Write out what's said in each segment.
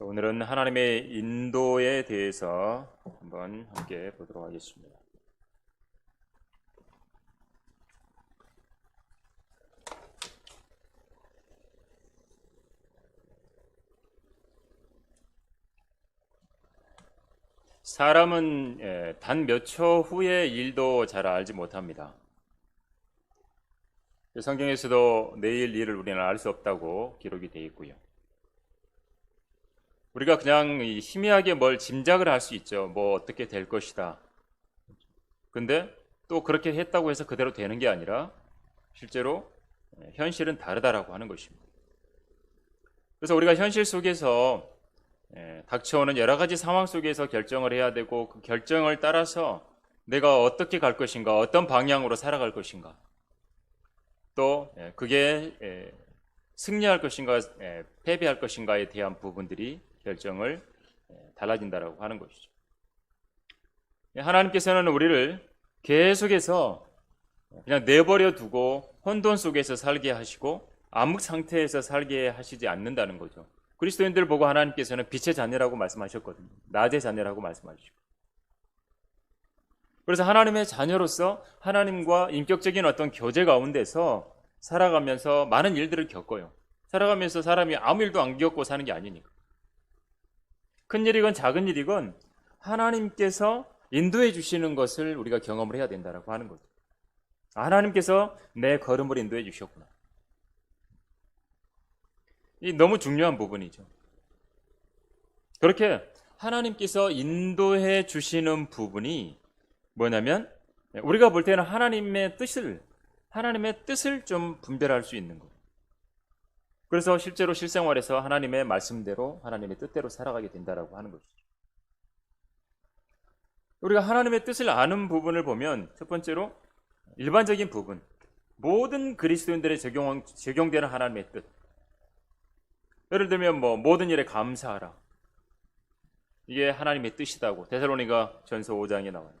자, 오늘은 하나님의 인도에 대해서 한번 함께 보도록 하겠습니다. 사람은 예, 단몇 초 후의 일도 잘 알지 못합니다. 성경에서도 내일 일을 우리는 알 수 없다고 기록이 되어 있고요. 우리가 그냥 희미하게 뭘 짐작을 할 수 있죠. 뭐 어떻게 될 것이다. 근데 또 그렇게 했다고 해서 그대로 되는 게 아니라 실제로 현실은 다르다라고 하는 것입니다. 그래서 우리가 현실 속에서 예, 닥쳐오는 여러 가지 상황 속에서 결정을 해야 되고 그 결정을 따라서 내가 어떻게 갈 것인가, 어떤 방향으로 살아갈 것인가, 또 예, 그게 예, 승리할 것인가, 패배할 것인가에 대한 부분들이 결정을 달라진다라고 하는 것이죠. 하나님께서는 우리를 계속해서 그냥 내버려 두고 혼돈 속에서 살게 하시고 암흑 상태에서 살게 하시지 않는다는 거죠. 그리스도인들 보고 하나님께서는 빛의 자녀라고 말씀하셨거든요. 낮의 자녀라고 말씀하시고. 그래서 하나님의 자녀로서 하나님과 인격적인 어떤 교제 가운데서 살아가면서 많은 일들을 겪어요. 살아가면서 사람이 아무 일도 안 겪고 사는 게 아니니까. 큰 일이건 작은 일이건 하나님께서 인도해 주시는 것을 우리가 경험을 해야 된다라고 하는 거죠. 하나님께서 내 걸음을 인도해 주셨구나. 이 너무 중요한 부분이죠. 그렇게 하나님께서 인도해 주시는 부분이 뭐냐면 우리가 볼 때는 하나님의 뜻을 하나님의 뜻을 좀 분별할 수 있는 거예요. 그래서 실제로 실생활에서 하나님의 말씀대로 하나님의 뜻대로 살아가게 된다라고 하는 것이죠. 우리가 하나님의 뜻을 아는 부분을 보면 첫 번째로 일반적인 부분 모든 그리스도인들의 적용, 적용되는 하나님의 뜻 예를 들면 뭐 모든 일에 감사하라. 이게 하나님의 뜻이다고 데살로니가 전서 5장에 나와요.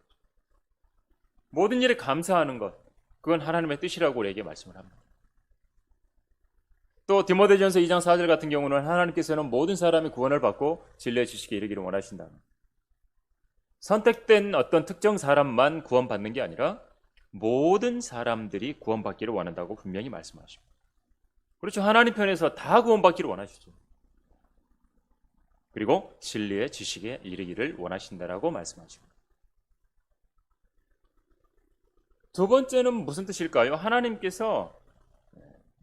모든 일에 감사하는 것 그건 하나님의 뜻이라고 우리에게 말씀을 합니다. 또 디모데전서 2장 4절 같은 경우는 하나님께서는 모든 사람이 구원을 받고 진리의 지식에 이르기를 원하신다. 선택된 어떤 특정 사람만 구원받는 게 아니라 모든 사람들이 구원받기를 원한다고 분명히 말씀하십니다. 그렇죠. 하나님 편에서 다 구원받기를 원하시죠. 그리고 진리의 지식에 이르기를 원하신다라고 말씀하십니다. 두 번째는 무슨 뜻일까요? 하나님께서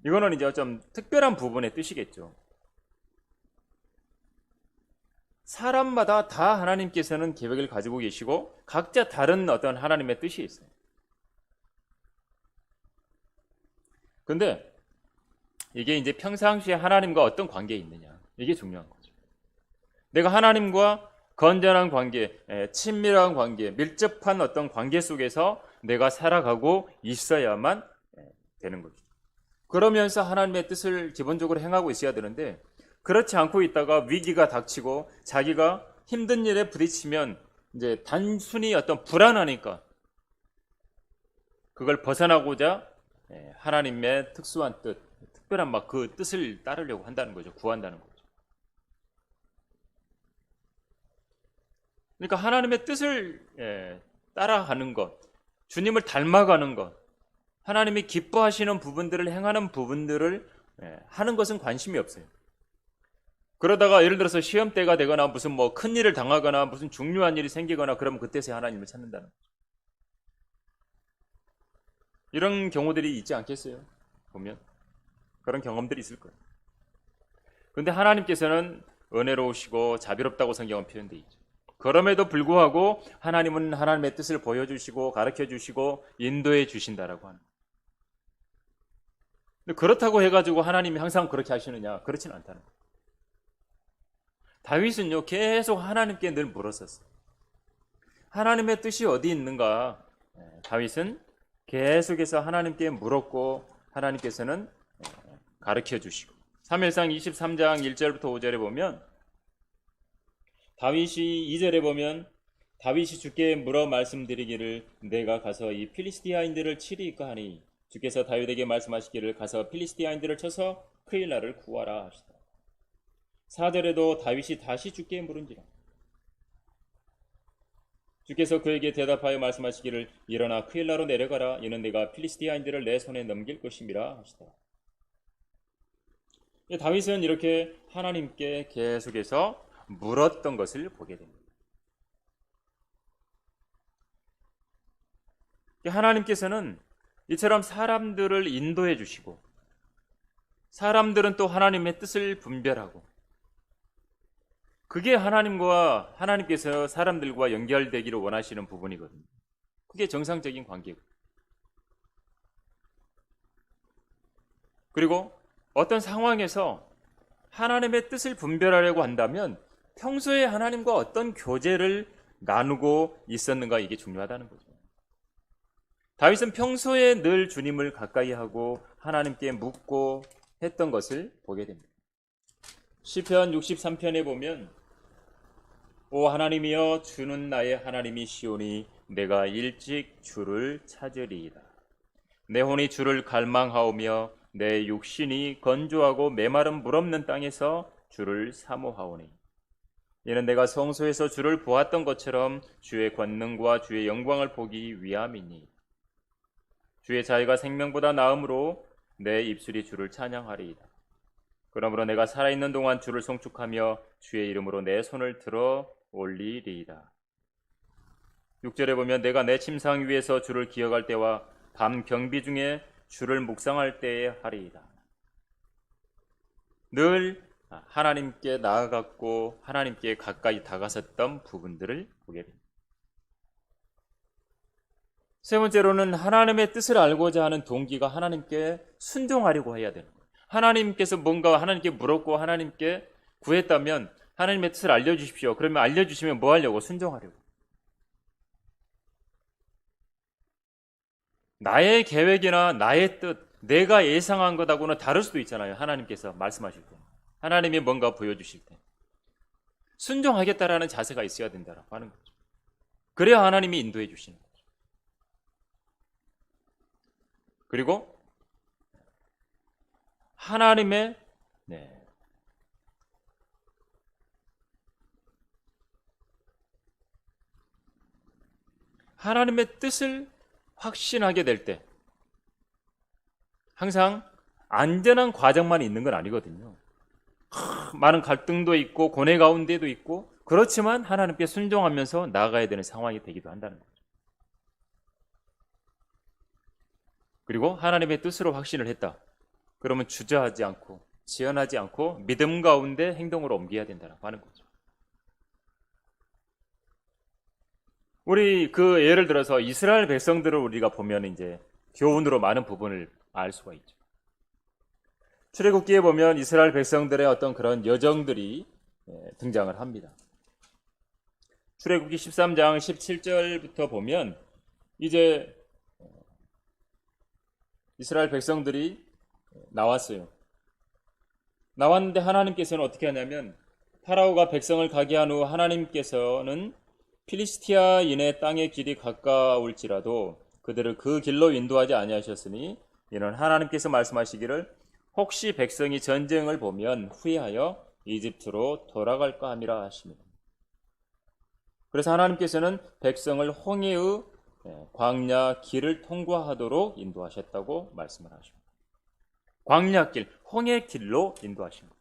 이거는 이제 좀 특별한 부분의 뜻이겠죠. 사람마다 다 하나님께서는 계획을 가지고 계시고 각자 다른 어떤 하나님의 뜻이 있어요. 근데 이게 이제 평상시에 하나님과 어떤 관계에 있느냐. 이게 중요한 거죠. 내가 하나님과 건전한 관계, 친밀한 관계, 밀접한 어떤 관계 속에서 내가 살아가고 있어야만 되는 거죠. 그러면서 하나님의 뜻을 기본적으로 행하고 있어야 되는데 그렇지 않고 있다가 위기가 닥치고 자기가 힘든 일에 부딪히면 이제 단순히 어떤 불안하니까 그걸 벗어나고자 하나님의 특수한 뜻, 특별한 막 그 뜻을 따르려고 한다는 거죠. 구한다는 거죠. 그러니까 하나님의 뜻을 따라가는 것, 주님을 닮아가는 것, 하나님이 기뻐하시는 부분들을 행하는 부분들을 하는 것은 관심이 없어요. 그러다가 예를 들어서 시험 때가 되거나 무슨 뭐 큰 일을 당하거나 무슨 중요한 일이 생기거나 그러면 그때서야 하나님을 찾는다는 거죠. 이런 경우들이 있지 않겠어요? 보면. 그런 경험들이 있을 거예요. 근데 하나님께서는 은혜로우시고 자비롭다고 성경은 표현되어 있죠. 그럼에도 불구하고 하나님은 하나님의 뜻을 보여주시고 가르쳐 주시고 인도해 주신다라고 하는. 그렇다고 해가지고 하나님이 항상 그렇게 하시느냐? 그렇진 않다는 거예요. 다윗은요 계속 하나님께 늘 물었었어요. 하나님의 뜻이 어디 있는가? 네, 다윗은 계속해서 하나님께 물었고 하나님께서는 가르쳐 주시고 3일상 23장 1절부터 5절에 보면 다윗이 2절에 보면 다윗이 주께 물어 말씀드리기를 내가 가서 이 필리스티아인들을 치리까 하니 주께서 다윗에게 말씀하시기를 가서 필리스티아인들을 쳐서 크일라를 구하라 하시다. 4절에도 다윗이 다시 주께 물은지라. 주께서 그에게 대답하여 말씀하시기를 일어나 크일라로 내려가라 이는 내가 필리스티아인들을 내 손에 넘길 것임이라 하시다. 예, 다윗은 이렇게 하나님께 계속해서 물었던 것을 보게 됩니다. 하나님께서는 이처럼 사람들을 인도해 주시고 사람들은 또 하나님의 뜻을 분별하고 그게 하나님과 하나님께서 사람들과 연결되기를 원하시는 부분이거든요. 그게 정상적인 관계고. 그리고 어떤 상황에서 하나님의 뜻을 분별하려고 한다면 평소에 하나님과 어떤 교제를 나누고 있었는가 이게 중요하다는 거죠. 다윗은 평소에 늘 주님을 가까이 하고 하나님께 묻고 했던 것을 보게 됩니다. 시편 63편에 보면 오 하나님이여 주는 나의 하나님이시오니 내가 일찍 주를 찾으리이다. 내 혼이 주를 갈망하오며 내 육신이 건조하고 메마른 물 없는 땅에서 주를 사모하오니 이는 내가 성소에서 주를 보았던 것처럼 주의 권능과 주의 영광을 보기 위함이니 주의 자유가 생명보다 나음으로 내 입술이 주를 찬양하리이다. 그러므로 내가 살아있는 동안 주를 송축하며 주의 이름으로 내 손을 들어 올리리이다. 6절에 보면 내가 내 침상 위에서 주를 기억할 때와 밤 경비 중에 주를 묵상할 때에 하리이다. 늘 하나님께 나아갔고 하나님께 가까이 다가섰던 부분들을 보게 됩니다. 세 번째로는 하나님의 뜻을 알고자 하는 동기가 하나님께 순종하려고 해야 되는 거예요. 하나님께서 뭔가 하나님께 물었고 하나님께 구했다면 하나님의 뜻을 알려주십시오. 그러면 알려주시면 뭐 하려고? 순종하려고. 나의 계획이나 나의 뜻, 내가 예상한 것하고는 다를 수도 있잖아요. 하나님께서 말씀하실 때. 하나님이 뭔가 보여주실 때. 순종하겠다라는 자세가 있어야 된다라고 하는 거죠. 그래야 하나님이 인도해 주시는 거죠. 그리고 하나님의 네, 하나님의 뜻을 확신하게 될 때 항상 안전한 과정만 있는 건 아니거든요. 많은 갈등도 있고 고뇌 가운데도 있고 그렇지만 하나님께 순종하면서 나아가야 되는 상황이 되기도 한다는 거죠. 그리고 하나님의 뜻으로 확신을 했다. 그러면 주저하지 않고 지연하지 않고 믿음 가운데 행동으로 옮겨야 된다고 하는 거죠. 우리 그 예를 들어서 이스라엘 백성들을 우리가 보면 이제 교훈으로 많은 부분을 알 수가 있죠. 출애굽기에 보면 이스라엘 백성들의 어떤 그런 여정들이 예, 등장을 합니다. 출애굽기 13장 17절부터 보면 이제 이스라엘 백성들이 나왔어요. 나왔는데 하나님께서는 어떻게 하냐면 파라오가 백성을 가게 한 후 하나님께서는 필리스티아인의 땅의 길이 가까울지라도 그들을 그 길로 인도하지 아니하셨으니 이는 하나님께서 말씀하시기를 혹시 백성이 전쟁을 보면 후회하여 이집트로 돌아갈까 함이라 하십니다. 그래서 하나님께서는 백성을 홍해의 예, 광야 길을 통과하도록 인도하셨다고 말씀을 하십니다. 광야길, 홍해 길로 인도하신 것.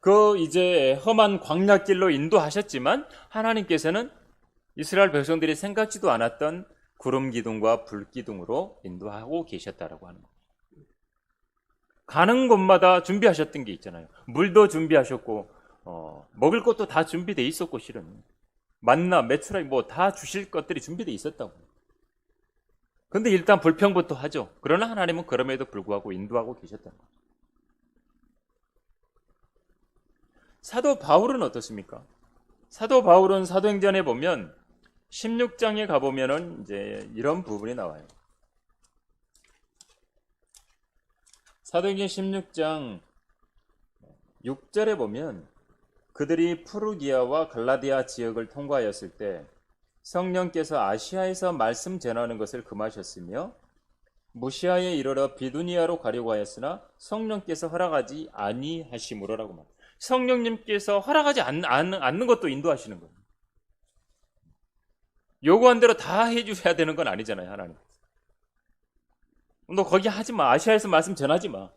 그 이제 험한 광야길로 인도하셨지만 하나님께서는 이스라엘 백성들이 생각지도 않았던 구름 기둥과 불 기둥으로 인도하고 계셨다라고 하는 거죠. 가는 곳마다 준비하셨던 게 있잖아요. 물도 준비하셨고 어, 먹을 것도 다 준비돼 있었고 실은 만나, 메추라기 뭐다 주실 것들이 준비돼 있었다고. 근데 일단 불평부터 하죠. 그러나 하나님은 그럼에도 불구하고 인도하고 계셨다는 거죠. 사도 바울은 어떻습니까? 사도 바울은 사도행전에 보면 16장에 가보면은 이제 이런 부분이 나와요. 사도행전 16장 6절에 보면 그들이 푸르기아와 갈라디아 지역을 통과하였을 때 성령께서 아시아에서 말씀 전하는 것을 금하셨으며 무시아에 이르러 비두니아로 가려고 하였으나 성령께서 허락하지 아니하심으로라고 말. 성령님께서 허락하지 않, 않, 않는 것도 인도하시는 거예요. 요구한 대로 다 해주셔야 되는 건 아니잖아요, 하나님. 너 거기 하지 마. 아시아에서 말씀 전하지 마.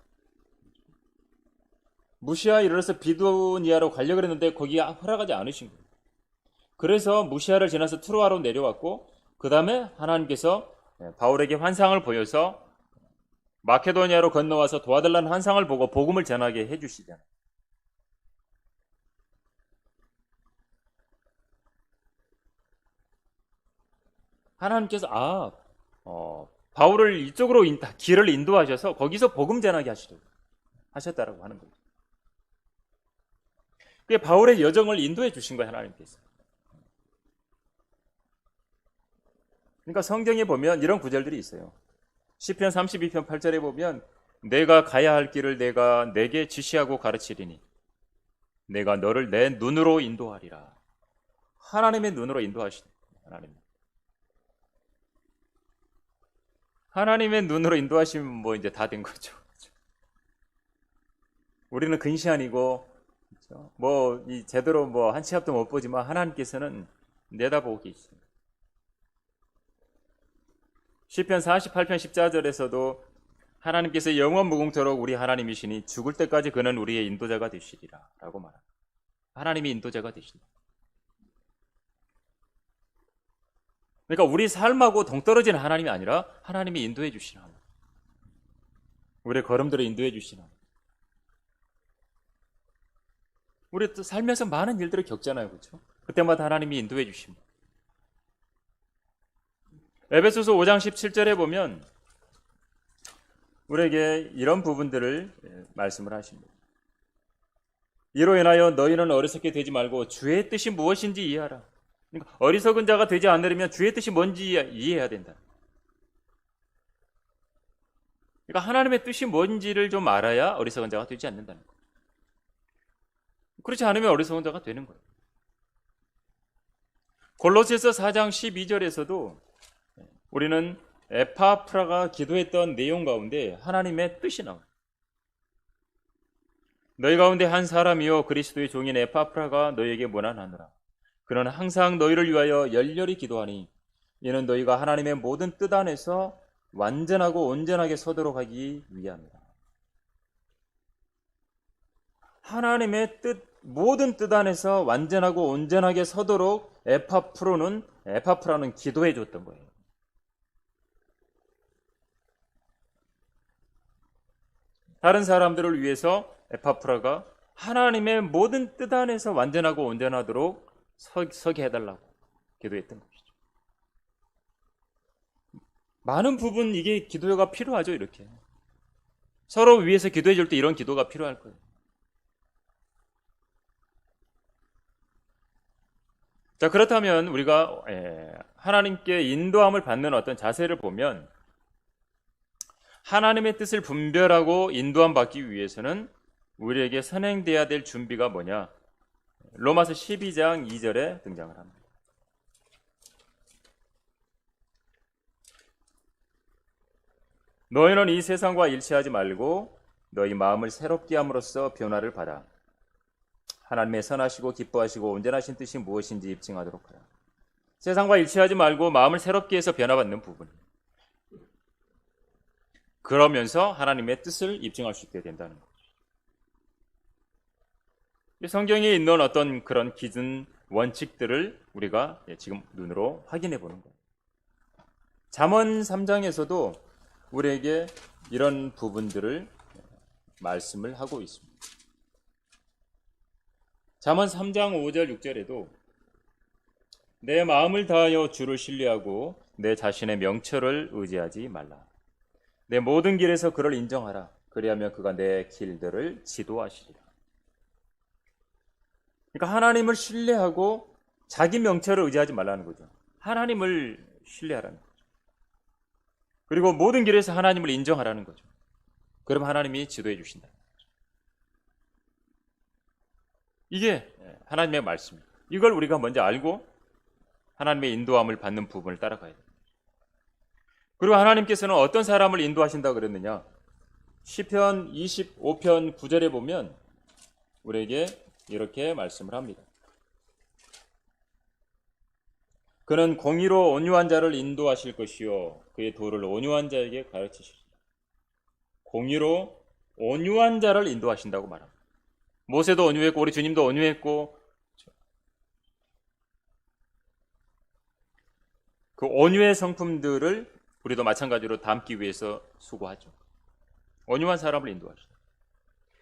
무시아 이르러서 비두니아로 가려고 했는데 거기 허락하지 않으신 거예요. 그래서 무시아를 지나서 트로아로 내려왔고 그 다음에 하나님께서 바울에게 환상을 보여서 마케도니아로 건너와서 도와달라는 환상을 보고 복음을 전하게 해주시잖아요. 하나님께서 아 어, 바울을 이쪽으로 인, 길을 인도하셔서 거기서 복음 전하게 하시려고 하셨다라고 하는 거죠. 그게 바울의 여정을 인도해 주신 거예요 하나님께서. 그러니까 성경에 보면 이런 구절들이 있어요. 시편 32편 8절에 보면 내가 가야 할 길을 내가 내게 지시하고 가르치리니 내가 너를 내 눈으로 인도하리라. 하나님의 눈으로 인도하신 하나님. 하나님의 눈으로 인도하시면 뭐 이제 다 된 거죠. 우리는 근시안이고 뭐 이 제대로 뭐한치 앞도 못 보지만 하나님께서는 내다보고 계십니다. 시편 48편 14절에서도 하나님께서 영원 무궁토록 우리 하나님이시니 죽을 때까지 그는 우리의 인도자가 되시리라 라고 말합니다. 하나님이 인도자가 되신다. 그러니까 우리 삶하고 동떨어지는 하나님이 아니라 하나님이 인도해 주시는 하나님. 우리의 걸음들을 인도해 주시는 하나님. 우리 또 살면서 많은 일들을 겪잖아요. 그렇죠? 그때마다 하나님이 인도해 주십니다. 에베소서 5장 17절에 보면 우리에게 이런 부분들을 예, 말씀을 하십니다. 이로 인하여 너희는 어리석게 되지 말고 주의 뜻이 무엇인지 이해하라. 그러니까 어리석은 자가 되지 않으려면 주의 뜻이 뭔지 이해해야 된다. 그러니까 하나님의 뜻이 뭔지를 좀 알아야 어리석은 자가 되지 않는다는. 그렇지 않으면 어리석은 자가 되는 거예요. 골로새서 4장 12절에서도 우리는 에파프라가 기도했던 내용 가운데 하나님의 뜻이 나와요. 너희 가운데 한 사람이요 그리스도의 종인 에파프라가 너희에게 무난하느라 그는 항상 너희를 위하여 열렬히 기도하니 이는 너희가 하나님의 모든 뜻 안에서 완전하고 온전하게 서도록 하기 위함이다. 하나님의 뜻 모든 뜻 안에서 완전하고 온전하게 서도록 에파프로는 에파프라는 기도해 줬던 거예요. 다른 사람들을 위해서 에파프라가 하나님의 모든 뜻 안에서 완전하고 온전하도록 서, 서게 해달라고 기도했던 것이죠. 많은 부분 이게 기도가 필요하죠, 이렇게. 서로 위해서 기도해 줄 때 이런 기도가 필요할 거예요. 자, 그렇다면 우리가 하나님께 인도함을 받는 어떤 자세를 보면 하나님의 뜻을 분별하고 인도함 받기 위해서는 우리에게 선행돼야 될 준비가 뭐냐? 로마서 12장 2절에 등장을 합니다. 너희는 이 세상과 일치하지 말고 너희 마음을 새롭게 함으로써 변화를 받아 하나님의 선하시고 기뻐하시고 온전하신 뜻이 무엇인지 입증하도록 하라. 세상과 일치하지 말고 마음을 새롭게 해서 변화받는 부분. 그러면서 하나님의 뜻을 입증할 수 있게 된다는 거죠. 성경에 있는 어떤 그런 기준 원칙들을 우리가 지금 눈으로 확인해 보는 거예요. 잠언 3장에서도 우리에게 이런 부분들을 말씀을 하고 있습니다. 잠언 3장 5절 6절에도 내 마음을 다하여 주를 신뢰하고 내 자신의 명철을 의지하지 말라. 내 모든 길에서 그를 인정하라. 그리하면 그가 내 길들을 지도하시리라. 그러니까 하나님을 신뢰하고 자기 명철을 의지하지 말라는 거죠. 하나님을 신뢰하라는 거죠. 그리고 모든 길에서 하나님을 인정하라는 거죠. 그럼 하나님이 지도해 주신다. 이게 하나님의 말씀입니다. 이걸 우리가 먼저 알고 하나님의 인도함을 받는 부분을 따라가야 됩니다. 그리고 하나님께서는 어떤 사람을 인도하신다 그랬느냐? 시편 25편 9절에 보면 우리에게 이렇게 말씀을 합니다. 그는 공의로 온유한 자를 인도하실 것이요 그의 도를 온유한 자에게 가르치시리라. 공의로 온유한 자를 인도하신다고 말합니다. 모세도 온유했고 우리 주님도 온유했고 그 온유의 성품들을 우리도 마찬가지로 담기 위해서 수고하죠. 온유한 사람을 인도하시다.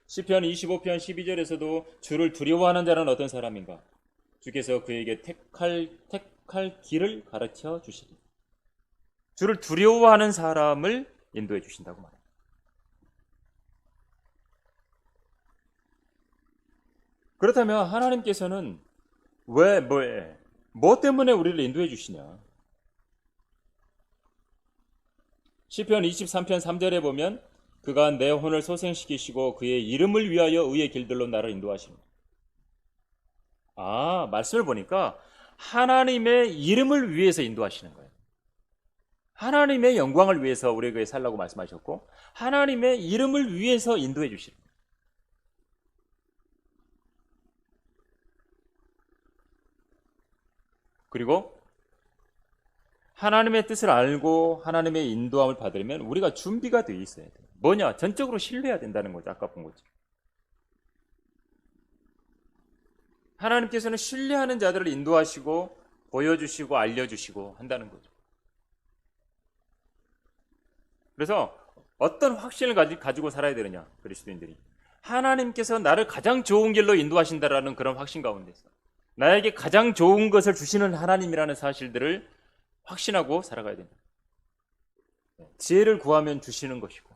시편 25편 12절에서도 주를 두려워하는 자는 어떤 사람인가? 주께서 그에게 택할 택할 길을 가르쳐 주시리. 주를 두려워하는 사람을 인도해 주신다고 말합니 그렇다면 하나님께서는 왜, 뭐, 뭐 때문에 우리를 인도해 주시냐? 시편 23편 3절에 보면 그가 내 혼을 소생시키시고 그의 이름을 위하여 의의 길들로 나를 인도하십니다. 아, 말씀을 보니까 하나님의 이름을 위해서 인도하시는 거예요. 하나님의 영광을 위해서 우리에게 살라고 말씀하셨고 하나님의 이름을 위해서 인도해 주시는 거예요. 그리고 하나님의 뜻을 알고 하나님의 인도함을 받으려면 우리가 준비가 되어 있어야 돼요. 뭐냐? 전적으로 신뢰해야 된다는 거죠. 아까 본 거죠. 하나님께서는 신뢰하는 자들을 인도하시고 보여주시고 알려주시고 한다는 거죠. 그래서 어떤 확신을 가지고 살아야 되느냐, 그리스도인들이. 하나님께서 나를 가장 좋은 길로 인도하신다라는 그런 확신 가운데서 나에게 가장 좋은 것을 주시는 하나님이라는 사실들을 확신하고 살아가야 됩니다. 지혜를 구하면 주시는 것이고,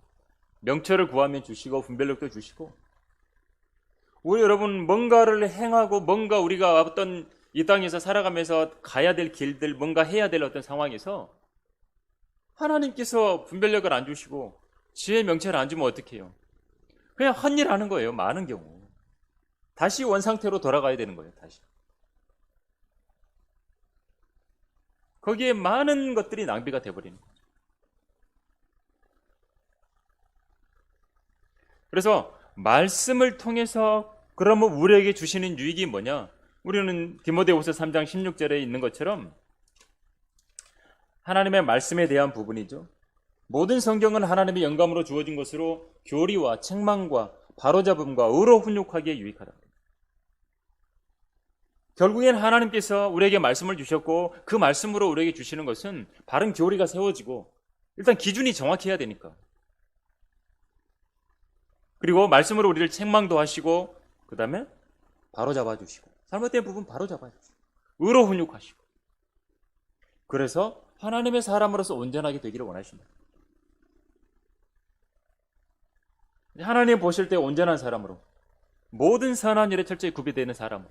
명철을 구하면 주시고, 분별력도 주시고, 우리 여러분 뭔가를 행하고 뭔가 우리가 어떤 이 땅에서 살아가면서 가야 될 길들, 뭔가 해야 될 어떤 상황에서 하나님께서 분별력을 안 주시고 지혜 명철을 안 주면 어떻게 해요? 그냥 헛일 하는 거예요. 많은 경우. 다시 원상태로 돌아가야 되는 거예요. 다시. 거기에 많은 것들이 낭비가 돼버리는 거죠. 그래서 말씀을 통해서 그러면 우리에게 주시는 유익이 뭐냐? 우리는 디모데후서 3장 16절에 있는 것처럼 하나님의 말씀에 대한 부분이죠. 모든 성경은 하나님의 영감으로 주어진 것으로 교리와 책망과 바로잡음과 의로 훈육하기에 유익하다. 결국엔 하나님께서 우리에게 말씀을 주셨고 그 말씀으로 우리에게 주시는 것은 바른 교리가 세워지고 일단 기준이 정확해야 되니까. 그리고 말씀으로 우리를 책망도 하시고 그 다음에 바로 잡아주시고 잘못된 부분 바로 잡아주시고 의로 훈육하시고 그래서 하나님의 사람으로서 온전하게 되기를 원하십니다. 하나님 보실 때 온전한 사람으로 모든 선한 일에 철저히 구비되는 사람으로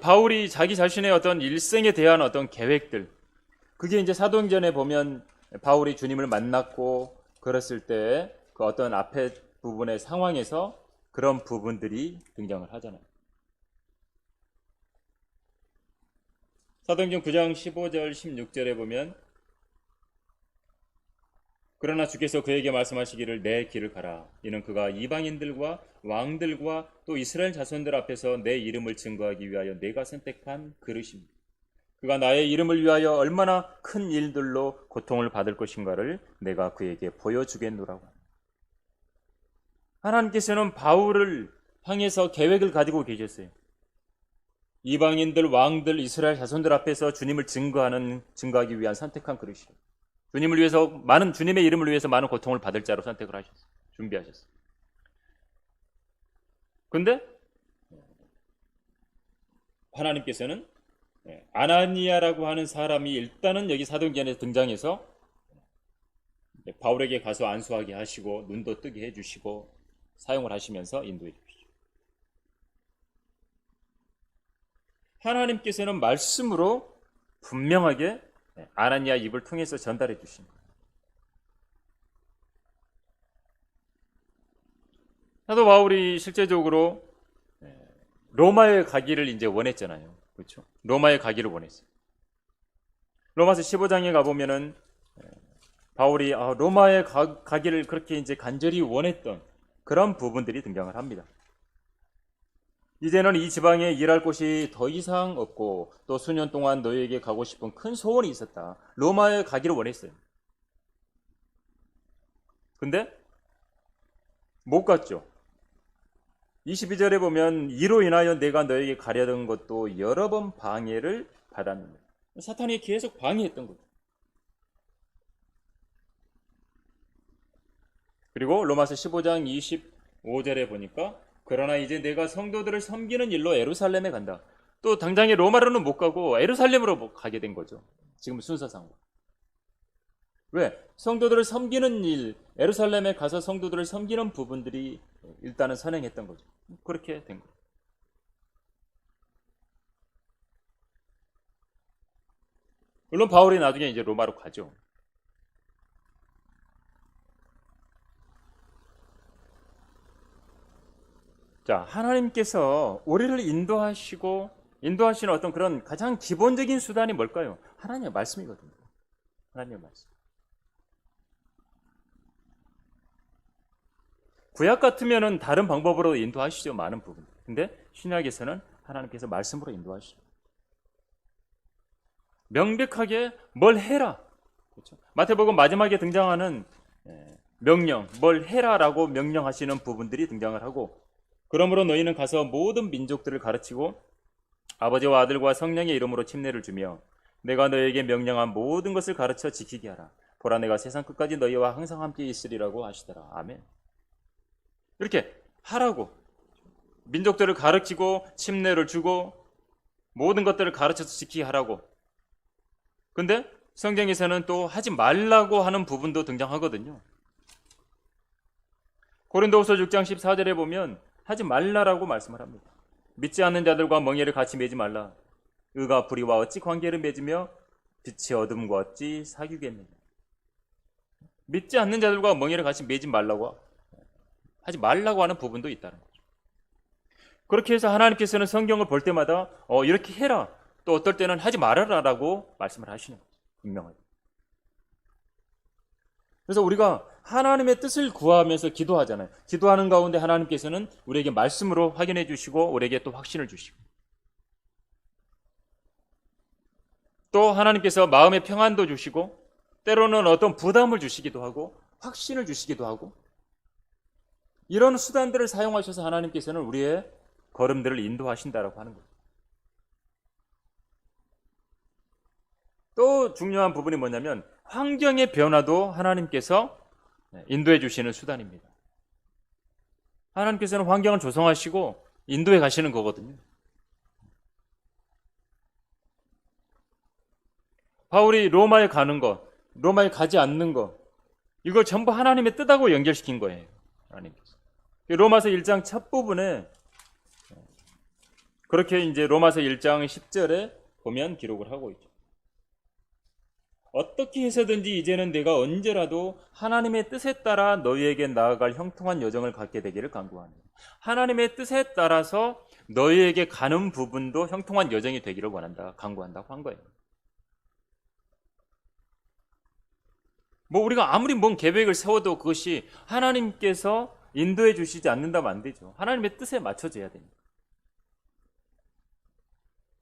바울이 자기 자신의 어떤 일생에 대한 어떤 계획들 그게 이제 사도행전에 보면 바울이 주님을 만났고 그랬을 때 그 어떤 앞에 부분의 상황에서 그런 부분들이 등장을 하잖아요. 사도행전 9장 15절 16절에 보면 그러나 주께서 그에게 말씀하시기를 내 길을 가라. 이는 그가 이방인들과 왕들과 또 이스라엘 자손들 앞에서 내 이름을 증거하기 위하여 내가 선택한 그릇입니다. 그가 나의 이름을 위하여 얼마나 큰 일들로 고통을 받을 것인가를 내가 그에게 보여주겠노라고. 하나님께서는 바울을 향해서 계획을 가지고 계셨어요. 이방인들, 왕들, 이스라엘 자손들 앞에서 주님을 증거하는 증거하기 위한 선택한 그릇이라. 주님을 위해서 많은 주님의 이름을 위해서 많은 고통을 받을 자로 선택을 하셨어요. 준비하셨어요. 근데 하나님께서는 아나니아라고 하는 사람이 일단은 여기 사도행전에 등장해서 바울에게 가서 안수하게 하시고 눈도 뜨게 해주시고 사용을 하시면서 인도해 주시죠. 하나님께서는 말씀으로 분명하게 아나니아 입을 통해서 전달해 주신 거예요. 사도 바울이 실제적으로 로마에 가기를 이제 원했잖아요. 그렇죠? 로마에 가기를 원했어요. 로마서 15장에 가보면은 바울이 아, 로마에 가, 가기를 그렇게 이제 간절히 원했던 그런 부분들이 등장을 합니다. 이제는 이 지방에 일할 곳이 더 이상 없고 또 수년 동안 너희에게 가고 싶은 큰 소원이 있었다. 로마에 가기를 원했어요. 근데 못 갔죠. 22절에 보면 이로 인하여 내가 너에게 가려던 것도 여러 번 방해를 받았는데 사탄이 계속 방해했던 거죠. 그리고 로마서 15장 25절에 보니까 그러나 이제 내가 성도들을 섬기는 일로 에루살렘에 간다. 또 당장에 로마로는 못 가고 에루살렘으로 가게 된 거죠. 지금 순서상. 왜? 성도들을 섬기는 일, 에루살렘에 가서 성도들을 섬기는 부분들이 일단은 선행했던 거죠. 그렇게 된 거예요. 물론 바울이 나중에 이제 로마로 가죠. 자, 하나님께서 우리를 인도하시고 인도하시는 어떤 그런 가장 기본적인 수단이 뭘까요? 하나님의 말씀이거든요. 하나님의 말씀. 구약 같으면은 다른 방법으로 인도하시죠. 많은 부분. 근데 신약에서는 하나님께서 말씀으로 인도하시죠. 명백하게 뭘 해라. 그렇죠? 마태복음 마지막에 등장하는 예, 명령, 뭘 해라라고 명령하시는 부분들이 등장을 하고 그러므로 너희는 가서 모든 민족들을 가르치고 아버지와 아들과 성령의 이름으로 침례를 주며 내가 너에게 명령한 모든 것을 가르쳐 지키게 하라. 보라 내가 세상 끝까지 너희와 항상 함께 있으리라고 하시더라. 아멘. 이렇게 하라고 민족들을 가르치고 침례를 주고 모든 것들을 가르쳐서 지키게 하라고. 근데 성경에서는 또 하지 말라고 하는 부분도 등장하거든요. 고린도후서 6장 14절에 보면 하지 말라라고 말씀을 합니다. 믿지 않는 자들과 멍에를 같이 매지 말라. 의가 불의와 어찌 관계를 맺으며 빛이 어둠과 어찌 사귀겠느냐. 믿지 않는 자들과 멍에를 같이 매지 말라고 하지 말라고 하는 부분도 있다는 거죠. 그렇게 해서 하나님께서는 성경을 볼 때마다 어, 이렇게 해라. 또 어떨 때는 하지 말아라라고 말씀을 하시는 거죠. 분명하게. 그래서 우리가 하나님의 뜻을 구하면서 기도하잖아요. 기도하는 가운데 하나님께서는 우리에게 말씀으로 확인해 주시고 우리에게 또 확신을 주시고 또 하나님께서 마음의 평안도 주시고 때로는 어떤 부담을 주시기도 하고 확신을 주시기도 하고 이런 수단들을 사용하셔서 하나님께서는 우리의 걸음들을 인도하신다라고 하는 거예요. 또 중요한 부분이 뭐냐면 환경의 변화도 하나님께서 인도해 주시는 수단입니다. 하나님께서는 환경을 조성하시고 인도해 가시는 거거든요. 바울이 로마에 가는 것, 로마에 가지 않는 것, 이걸 전부 하나님의 뜻하고 연결시킨 거예요. 하나님께서. 로마서 1장 첫 부분에 그렇게 이제 로마서 1장 10절에 보면 기록을 하고 있죠. 어떻게 해서든지 이제는 내가 언제라도 하나님의 뜻에 따라 너희에게 나아갈 형통한 여정을 갖게 되기를 간구하니 하나님의 뜻에 따라서 너희에게 가는 부분도 형통한 여정이 되기를 원한다. 간구한다고 한 거예요. 뭐 우리가 아무리 뭔 계획을 세워도 그것이 하나님께서 인도해 주시지 않는다면 안 되죠. 하나님의 뜻에 맞춰져야 됩니다.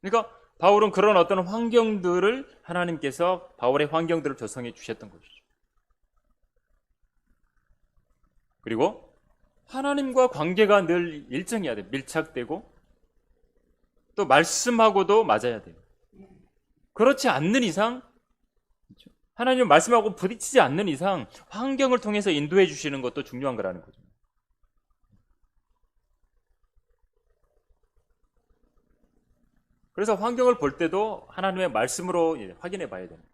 그러니까 바울은 그런 어떤 환경들을 하나님께서 바울의 환경들을 조성해 주셨던 것이죠. 그리고 하나님과 관계가 늘 일정해야 돼. 밀착되고 또 말씀하고도 맞아야 돼요. 그렇지 않는 이상 하나님 말씀하고 부딪히지 않는 이상 환경을 통해서 인도해 주시는 것도 중요한 거라는 거죠. 그래서 환경을 볼 때도 하나님의 말씀으로 확인해 봐야 됩니다.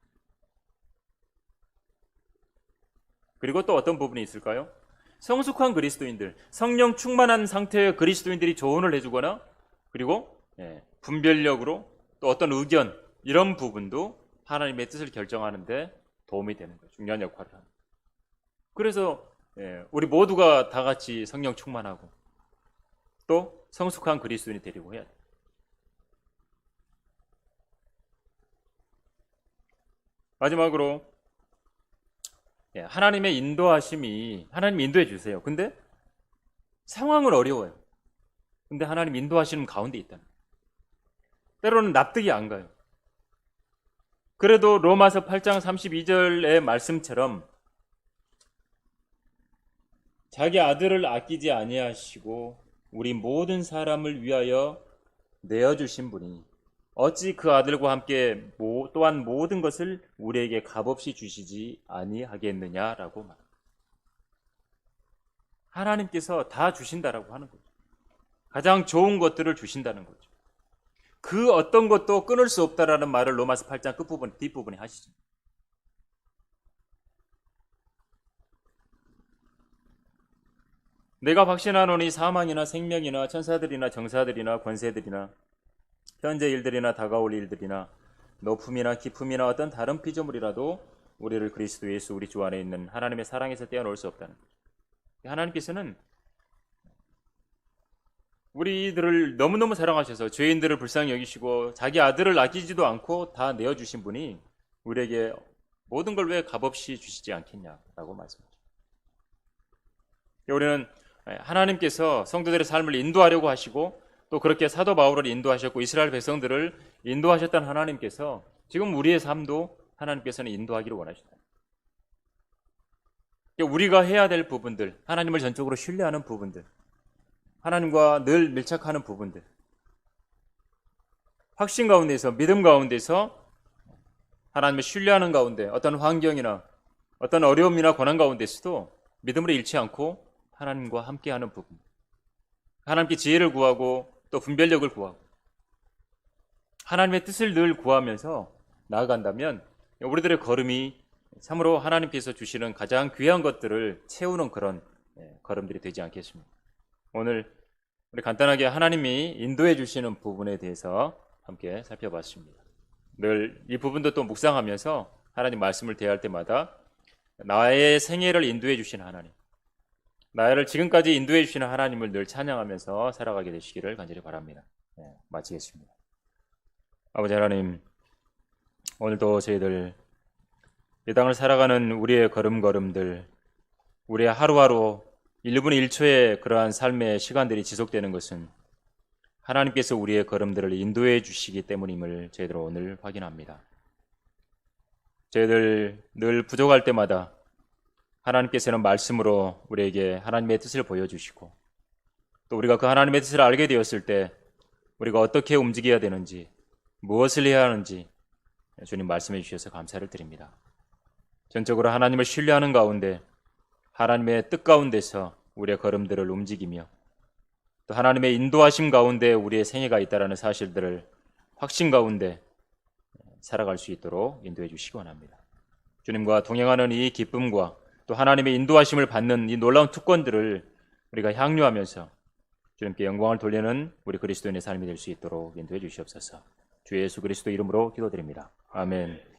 그리고 또 어떤 부분이 있을까요? 성숙한 그리스도인들, 성령 충만한 상태의 그리스도인들이 조언을 해주거나 그리고 예, 분별력으로 또 어떤 의견 이런 부분도 하나님의 뜻을 결정하는데 도움이 되는 거예요. 중요한 역할을 합니다. 그래서 예, 우리 모두가 다 같이 성령 충만하고 또 성숙한 그리스도인이 되려고 해야 돼요. 마지막으로 예, 하나님의 인도하심이 하나님 인도해 주세요. 근데 상황은 어려워요. 근데 하나님 인도하시는 가운데 있다는. 때로는 납득이 안 가요. 그래도 로마서 8장 32절의 말씀처럼 자기 아들을 아끼지 아니하시고 우리 모든 사람을 위하여 내어 주신 분이 어찌 그 아들과 함께 모- 또한 모든 것을 우리에게 값없이 주시지 아니하겠느냐라고 말. 하나님께서 다 주신다라고 하는 거죠. 가장 좋은 것들을 주신다는 거죠. 그 어떤 것도 끊을 수 없다라는 말을 로마서 8장 끝부분 뒷부분에 하시죠. 내가 확신하노니 사망이나 생명이나 천사들이나 정사들이나 권세들이나 현재 일들이나 다가올 일들이나 높음이나 기품이나 어떤 다른 피조물이라도 우리를 그리스도 예수 우리 주 안에 있는 하나님의 사랑에서 떼어놓을 수 없다는. 하나님께서는 우리들을 너무너무 사랑하셔서 죄인들을 불쌍히 여기시고 자기 아들을 아끼지도 않고 다 내어주신 분이 우리에게 모든 걸 왜 값없이 주시지 않겠냐라고 말씀하죠. 우리는 하나님께서 성도들의 삶을 인도하려고 하시고 또 그렇게 사도 바울을 인도하셨고 이스라엘 백성들을 인도하셨던 하나님께서 지금 우리의 삶도 하나님께서는 인도하기를 원하시다. 우리가 해야 될 부분들, 하나님을 전적으로 신뢰하는 부분들, 하나님과 늘 밀착하는 부분들, 확신 가운데서, 믿음 가운데서 하나님을 신뢰하는 가운데 어떤 환경이나 어떤 어려움이나 고난 가운데서도 믿음으로 잃지 않고 하나님과 함께하는 부분, 하나님께 지혜를 구하고 또 분별력을 구하고 하나님의 뜻을 늘 구하면서 나아간다면 우리들의 걸음이 참으로 하나님께서 주시는 가장 귀한 것들을 채우는 그런 걸음들이 되지 않겠습니까? 오늘 우리 간단하게 하나님이 인도해 주시는 부분에 대해서 함께 살펴봤습니다. 늘 이 부분도 또 묵상하면서 하나님 말씀을 대할 때마다 나의 생애를 인도해 주신 하나님, 나를 지금까지 인도해 주시는 하나님을 늘 찬양하면서 살아가게 되시기를 간절히 바랍니다. 네, 마치겠습니다. 아버지 하나님, 오늘도 저희들 이 땅을 살아가는 우리의 걸음걸음들, 우리의 하루하루 1분 1초의 그러한 삶의 시간들이 지속되는 것은 하나님께서 우리의 걸음들을 인도해 주시기 때문임을 저희들 오늘 확인합니다. 저희들 늘 부족할 때마다 하나님께서는 말씀으로 우리에게 하나님의 뜻을 보여주시고 또 우리가 그 하나님의 뜻을 알게 되었을 때 우리가 어떻게 움직여야 되는지 무엇을 해야 하는지 주님 말씀해 주셔서 감사를 드립니다. 전적으로 하나님을 신뢰하는 가운데 하나님의 뜻 가운데서 우리의 걸음들을 움직이며 또 하나님의 인도하심 가운데 우리의 생애가 있다라는 사실들을 확신 가운데 살아갈 수 있도록 인도해 주시기 원합니다. 주님과 동행하는 이 기쁨과 또 하나님의 인도하심을 받는 이 놀라운 특권들을 우리가 향유하면서 주님께 영광을 돌리는 우리 그리스도인의 삶이 될 수 있도록 인도해 주시옵소서. 주 예수 그리스도 이름으로 기도드립니다. 아멘.